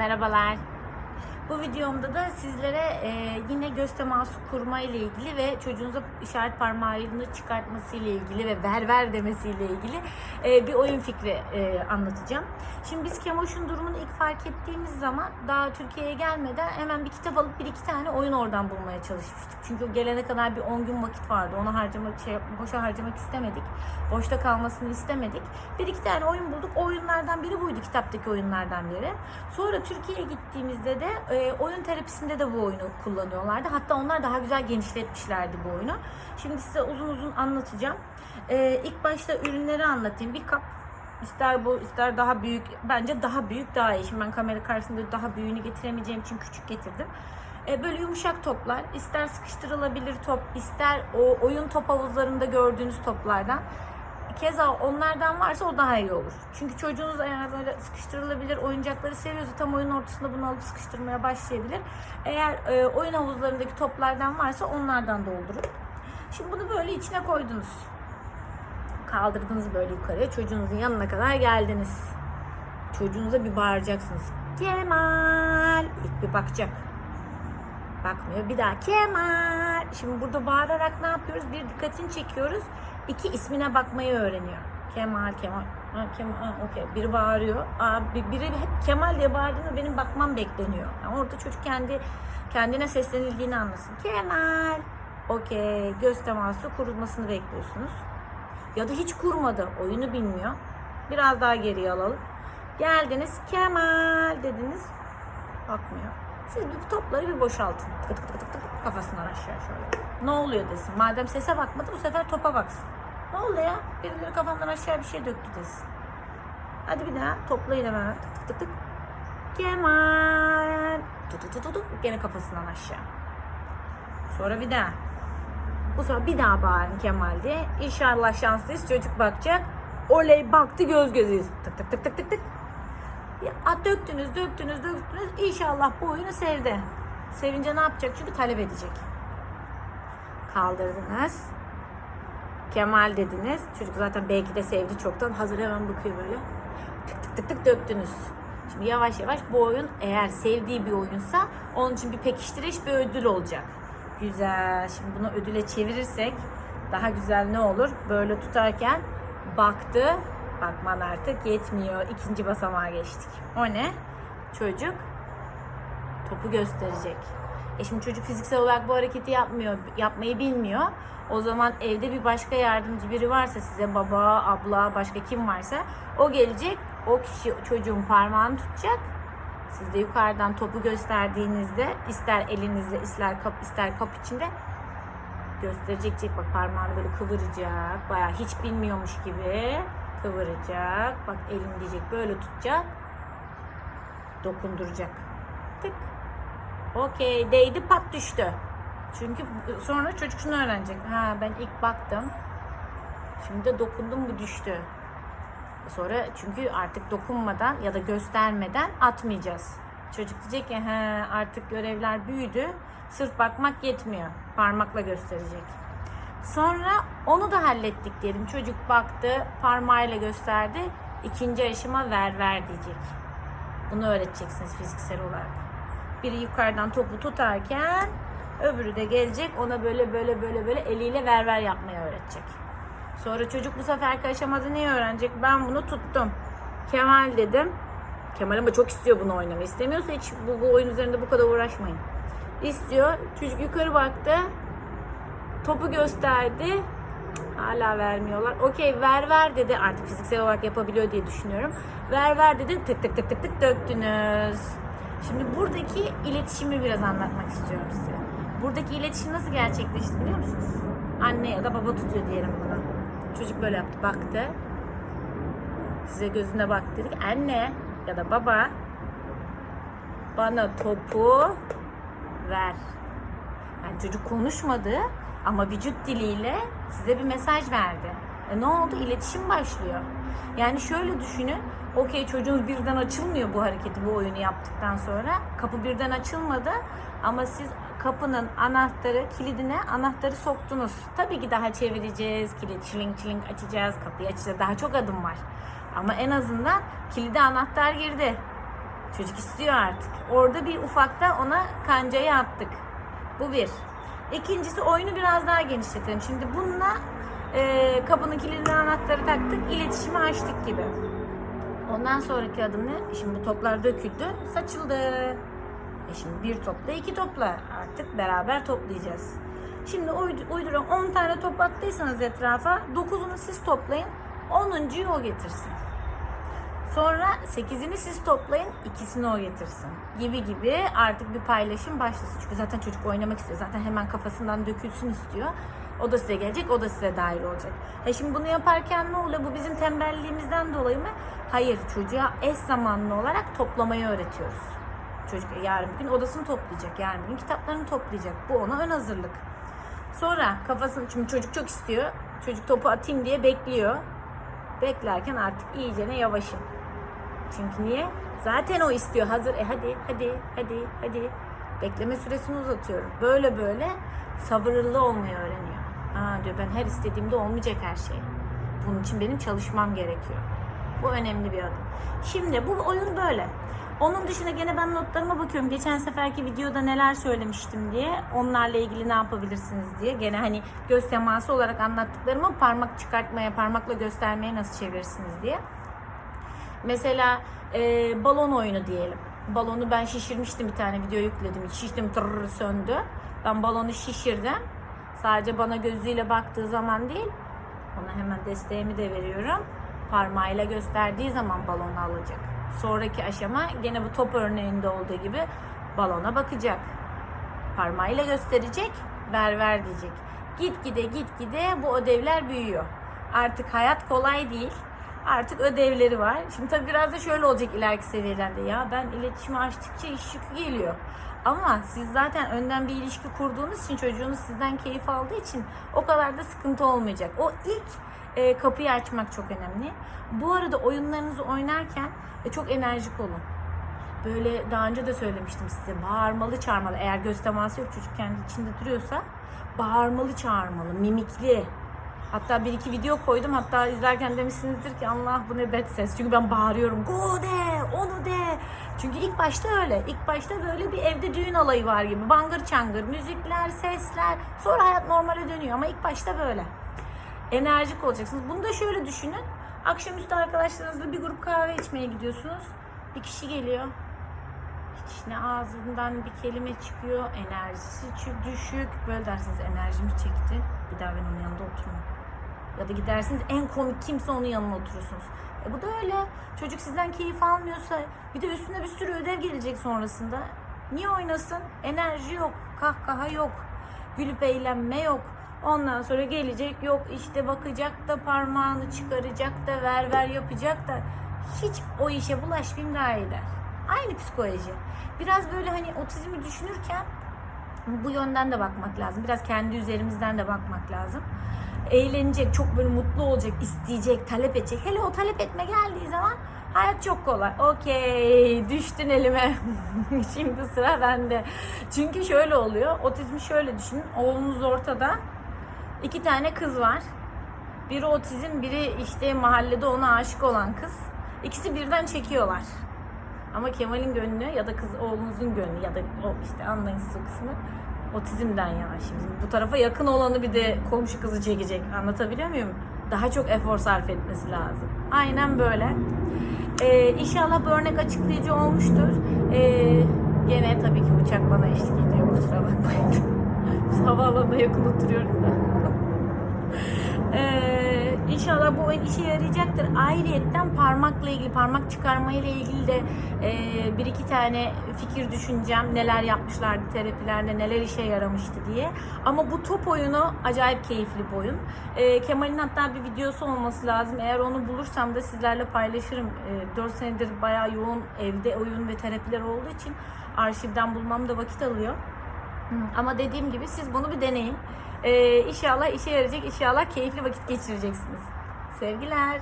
Merhabalar. Bu videomda da sizlere e, yine göz teması kurma ile ilgili ve çocuğunuza işaret parmağını çıkartması ile ilgili ve ver ver demesi ile ilgili e, bir oyun fikri e, anlatacağım. Şimdi biz Kemoş'un durumunu ilk fark ettiğimiz zaman daha Türkiye'ye gelmeden hemen bir kitap alıp bir iki tane oyun oradan bulmaya çalışmıştık. Çünkü gelene kadar bir 10 gün vakit vardı. Onu harcamak şey boşa harcamak istemedik. Boşta kalmasını istemedik. Bir iki tane oyun bulduk. O oyunlardan biri buydu kitaptaki oyunlardan biri. Sonra Türkiye'ye gittiğimizde de e, oyun terapisinde de bu oyunu kullanıyorlardı. Hatta onlar daha güzel genişletmişlerdi bu oyunu. Şimdi size uzun uzun anlatacağım. E, ilk başta ürünleri anlatayım. Bir kap İster bu ister daha büyük. Bence daha büyük daha iyi. Şimdi ben kamera karşısında daha büyüğünü getiremeyeceğim için küçük getirdim. E, böyle yumuşak toplar. ister sıkıştırılabilir top, ister o oyun top havuzlarında gördüğünüz toplardan. Keza onlardan varsa o daha iyi olur. Çünkü çocuğunuz eğer böyle sıkıştırılabilir oyuncakları seviyorsa tam oyun ortasında bunu alıp sıkıştırmaya başlayabilir. Eğer e, oyun havuzlarındaki toplardan varsa onlardan doldurun. Şimdi bunu böyle içine koydunuz. Kaldırdınız böyle yukarıya. Çocuğunuzun yanına kadar geldiniz. Çocuğunuza bir bağıracaksınız. Kemal. İlk bir bakacak. Bakmıyor. Bir daha Kemal. Şimdi burada bağırarak ne yapıyoruz? Bir dikkatini çekiyoruz. İki ismine bakmayı öğreniyor. Kemal, Kemal. Ha, Kemal, ha, okey. Biri bağırıyor. Aa, bir- biri hep Kemal diye bağırdığında benim bakmam bekleniyor. Yani orada çocuk kendi kendine seslenildiğini anlasın. Kemal. Okey. Göz teması kurulmasını bekliyorsunuz. Ya da hiç kurmadı. Oyunu bilmiyor. Biraz daha geriye alalım. Geldiniz. Kemal dediniz. Bakmıyor. Siz bu topları bir boşaltın. Tık tık tık tık kafasından aşağı şöyle. Ne oluyor desin. Madem sese bakmadı bu sefer topa baksın. Ne oldu ya? Birileri kafamdan aşağı bir şey döktü desin. Hadi bir daha toplayın hemen. Tık tık tık tık. Kemal. Tut tut tut tut. Gene kafasından aşağı. Sonra bir daha. Bu sefer bir daha bağırın Kemal diye. İnşallah şanslıyız. Çocuk bakacak. Oley baktı göz gözeyiz. Tık tık tık tık tık tık. Döktünüz, döktünüz, döktünüz. İnşallah bu oyunu sevdi. Sevince ne yapacak? Çünkü talep edecek. Kaldırdınız. Kemal dediniz. Çocuk zaten belki de sevdi çoktan. Hazır hemen bakıyor böyle. Tık tık tık tık döktünüz. Şimdi yavaş yavaş bu oyun eğer sevdiği bir oyunsa onun için bir pekiştiriş bir ödül olacak. Güzel. Şimdi bunu ödüle çevirirsek daha güzel ne olur? Böyle tutarken baktı. Bakman artık yetmiyor. İkinci basamağa geçtik. O ne? Çocuk topu gösterecek. E şimdi çocuk fiziksel olarak bu hareketi yapmıyor, yapmayı bilmiyor. O zaman evde bir başka yardımcı biri varsa size baba, abla, başka kim varsa o gelecek. O kişi çocuğun parmağını tutacak. Siz de yukarıdan topu gösterdiğinizde ister elinizle ister kap ister kap içinde gösterecek Cek bak parmağını böyle kıvıracak. Bayağı hiç bilmiyormuş gibi kıvıracak. Bak elim diyecek böyle tutacak. Dokunduracak. Tık. Okey değdi pat düştü. Çünkü sonra çocuk şunu öğrenecek. Ha ben ilk baktım. Şimdi de dokundum bu düştü. Sonra çünkü artık dokunmadan ya da göstermeden atmayacağız. Çocuk diyecek ki he artık görevler büyüdü. Sırf bakmak yetmiyor. Parmakla gösterecek. Sonra onu da hallettik diyelim. Çocuk baktı, parmağıyla gösterdi. İkinci aşama ver ver diyecek. Bunu öğreteceksiniz fiziksel olarak. Biri yukarıdan topu tutarken öbürü de gelecek ona böyle böyle böyle böyle eliyle ver ver yapmayı öğretecek. Sonra çocuk bu seferki aşamada neyi öğrenecek? Ben bunu tuttum. Kemal dedim. Kemal ama çok istiyor bunu oynamayı. İstemiyorsa hiç bu, bu oyun üzerinde bu kadar uğraşmayın. İstiyor. Çocuk yukarı baktı. Topu gösterdi. Hala vermiyorlar. Okey ver ver dedi. Artık fiziksel olarak yapabiliyor diye düşünüyorum. Ver ver dedi. Tık tık tık tık tık döktünüz. Şimdi buradaki iletişimi biraz anlatmak istiyorum size. Buradaki iletişim nasıl gerçekleşti biliyor musunuz? Anne ya da baba tutuyor diyelim bunu. Çocuk böyle yaptı. Baktı. Size gözüne bak dedik. Anne ya da baba bana topu ver. Yani çocuk konuşmadı ama vücut diliyle size bir mesaj verdi. E ne oldu? İletişim başlıyor. Yani şöyle düşünün. Okey çocuğunuz birden açılmıyor bu hareketi, bu oyunu yaptıktan sonra. Kapı birden açılmadı ama siz kapının anahtarı, kilidine anahtarı soktunuz. Tabii ki daha çevireceğiz, kilit çiling çiling açacağız, kapıyı açacağız. Daha çok adım var. Ama en azından kilide anahtar girdi. Çocuk istiyor artık. Orada bir ufakta ona kancayı attık. Bu bir. İkincisi oyunu biraz daha genişletelim. Şimdi bununla e, kapının kilidini anahtarı taktık. iletişimi açtık gibi. Ondan sonraki adım ne? Şimdi toplar döküldü. Saçıldı. E şimdi bir topla iki topla. Artık beraber toplayacağız. Şimdi uydu, uyduran 10 tane top attıysanız etrafa 9'unu siz toplayın. 10'uncuyu o getirsin. Sonra 8'ini siz toplayın, ikisini o getirsin. Gibi gibi artık bir paylaşım başlasın. Çünkü zaten çocuk oynamak istiyor. Zaten hemen kafasından dökülsün istiyor. O da size gelecek, o da size dahil olacak. E şimdi bunu yaparken ne oluyor? Bu bizim tembelliğimizden dolayı mı? Hayır, çocuğa eş zamanlı olarak toplamayı öğretiyoruz. Çocuk yarın bir gün odasını toplayacak, yarın bir gün kitaplarını toplayacak. Bu ona ön hazırlık. Sonra kafasını, çünkü çocuk çok istiyor. Çocuk topu atayım diye bekliyor. Beklerken artık iyicene yavaşın. Çünkü niye? Zaten o istiyor. Hazır. E hadi, hadi, hadi, hadi. Bekleme süresini uzatıyorum. Böyle böyle sabırlı olmayı öğreniyor. Ha diyor ben her istediğimde olmayacak her şey. Bunun için benim çalışmam gerekiyor. Bu önemli bir adım. Şimdi bu oyun böyle. Onun dışında gene ben notlarıma bakıyorum. Geçen seferki videoda neler söylemiştim diye. Onlarla ilgili ne yapabilirsiniz diye. Gene hani göz teması olarak anlattıklarımı parmak çıkartmaya, parmakla göstermeye nasıl çevirirsiniz diye. Mesela e, balon oyunu diyelim. Balonu ben şişirmiştim bir tane video yükledim. Şiştim tırr söndü. Ben balonu şişirdim. Sadece bana gözüyle baktığı zaman değil. Ona hemen desteğimi de veriyorum. Parmağıyla gösterdiği zaman balonu alacak. Sonraki aşama gene bu top örneğinde olduğu gibi balona bakacak. Parmağıyla gösterecek, ver ver diyecek. Git gide git gide bu ödevler büyüyor. Artık hayat kolay değil. Artık ödevleri var. Şimdi tabii biraz da şöyle olacak ileriki seviyelerde. Ya ben iletişimi açtıkça iş yükü geliyor. Ama siz zaten önden bir ilişki kurduğunuz için çocuğunuz sizden keyif aldığı için o kadar da sıkıntı olmayacak. O ilk e, kapıyı açmak çok önemli. Bu arada oyunlarınızı oynarken e, çok enerjik olun. Böyle daha önce de söylemiştim size bağırmalı çağırmalı eğer göz teması yok çocuk kendi içinde duruyorsa bağırmalı çağırmalı mimikli hatta bir iki video koydum. Hatta izlerken demişsinizdir ki Allah bu ne bet ses. Çünkü ben bağırıyorum. Go de onu de. Çünkü ilk başta öyle. İlk başta böyle bir evde düğün alayı var gibi. Bangır çangır müzikler sesler. Sonra hayat normale dönüyor ama ilk başta böyle. Enerjik olacaksınız. Bunu da şöyle düşünün. Akşamüstü arkadaşlarınızla bir grup kahve içmeye gidiyorsunuz. Bir kişi geliyor. Hiç ne ağzından bir kelime çıkıyor, enerjisi düşük. Böyle dersiniz enerjimi çekti. Bir daha ben onun yanında oturmam. Ya da gidersiniz en komik kimse onun yanına oturursunuz. E bu da öyle. Çocuk sizden keyif almıyorsa bir de üstüne bir sürü ödev gelecek sonrasında. Niye oynasın? Enerji yok, kahkaha yok, gülüp eğlenme yok. Ondan sonra gelecek yok işte bakacak da parmağını çıkaracak da ver ver yapacak da hiç o işe bulaşmayayım daha iyi der. Aynı psikoloji. Biraz böyle hani otizmi düşünürken bu yönden de bakmak lazım. Biraz kendi üzerimizden de bakmak lazım. Eğlenecek, çok böyle mutlu olacak, isteyecek, talep edecek. Hele o talep etme geldiği zaman hayat çok kolay. Okey, düştün elime. Şimdi sıra bende. Çünkü şöyle oluyor. Otizmi şöyle düşünün. Oğlunuz ortada. İki tane kız var. Biri otizm, biri işte mahallede ona aşık olan kız. İkisi birden çekiyorlar. Ama Kemal'in gönlü ya da kız oğlunuzun gönlü ya da o işte anlayın o kısmı otizmden yana şimdi. Bu tarafa yakın olanı bir de komşu kızı çekecek. Anlatabiliyor muyum? Daha çok efor sarf etmesi lazım. Aynen böyle. Ee, inşallah bu örnek açıklayıcı olmuştur. Ee, gene tabii ki uçak bana eşlik ediyor. Kusura bakmayın. Biz havaalanına yakın oturuyoruz da. Ee, inşallah bu oyun işe yarayacaktır. Ayrıyetten parmakla ilgili, parmak çıkarma ile ilgili de e, bir iki tane fikir düşüneceğim. Neler yapmışlardı terapilerde, neler işe yaramıştı diye. Ama bu top oyunu acayip keyifli bir oyun. Ee, Kemal'in hatta bir videosu olması lazım. Eğer onu bulursam da sizlerle paylaşırım. Ee, 4 senedir bayağı yoğun evde oyun ve terapiler olduğu için arşivden bulmam da vakit alıyor. Ama dediğim gibi siz bunu bir deneyin. Ee, inşallah işe yarayacak, inşallah keyifli vakit geçireceksiniz. Sevgiler.